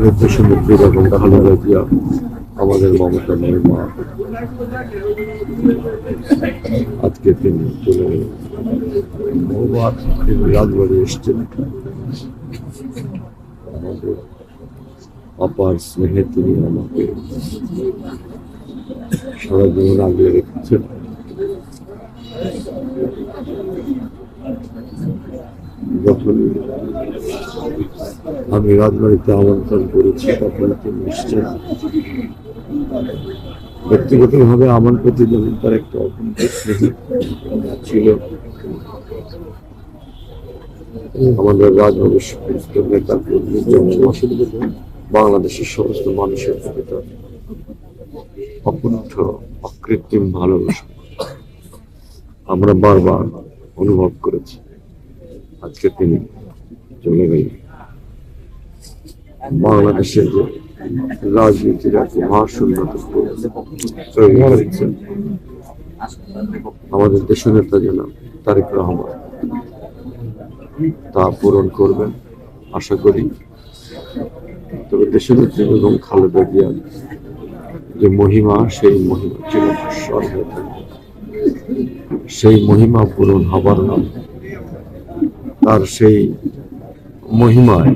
আমাদের দেশনেত্রী বেগম খালেদা জিয়া আমাদের মমতা মা আজকে তিনি চলে গেলেন বহুবার তিনি রাজবাড়ি এসছেন আমাদের অপার স্নেহে তিনি আমাকে সারা জীবন আগলে রেখেছেন যখন আমি রাজবাড়িতে আমন্ত্রণ করেছি, তখন তিনি এসছেন। ব্যক্তিগতভাবে আমার প্রতি যেমন তার একটা অকুণ্ঠ ছিল। আমাদের রাজনৈতিক নেতা বাংলাদেশের সমস্ত মানুষের প্রতি তার অকুণ্ঠ, অকৃত্রিম ভালোবাসা। আমরা বারবার অনুভব করেছি। আজকে তিনি চলে গেলেন বাংলাদেশের যে রাজনীতির এক মহাশূন্যতা আমাদের দেশনেতা যেন তারেক রহমান তা পূরণ করবেন, আশা করি। তবে দেশনেত্রী এবং খালেদা জিয়ার যে মহিমা, সেই মহিমা চিরস্বর সেই মহিমা পূরণ হবার নাম তার সেই মহিমায়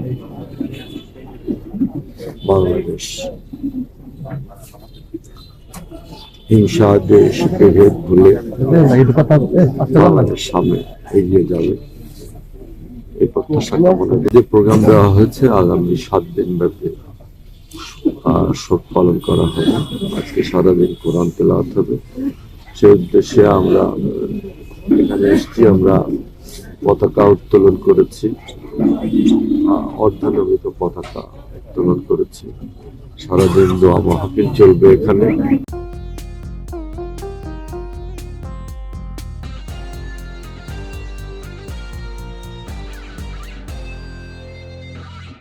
বাংলাদেশ। হিংসা, দেশ, বিভেদ ভুলে বাংলাদেশ সামনে এগিয়ে যাবে। এই প্রত্যাশা যে প্রোগ্রাম দেওয়া হয়েছে, আগামী সাত দিন ব্যাপী শোক পালন করা হবে। আজকে সারাদিন কোরআন তেলাওয়াত হবে। সেই উদ্দেশ্যে আমরা এখানে এসেছি, আমরা পতাকা উত্তোলন করেছি। আহ, অর্ধনমিত পতাকা উত্তোলন করেছি। সারাদিন দোয়া মাহফিল চলবে এখানে।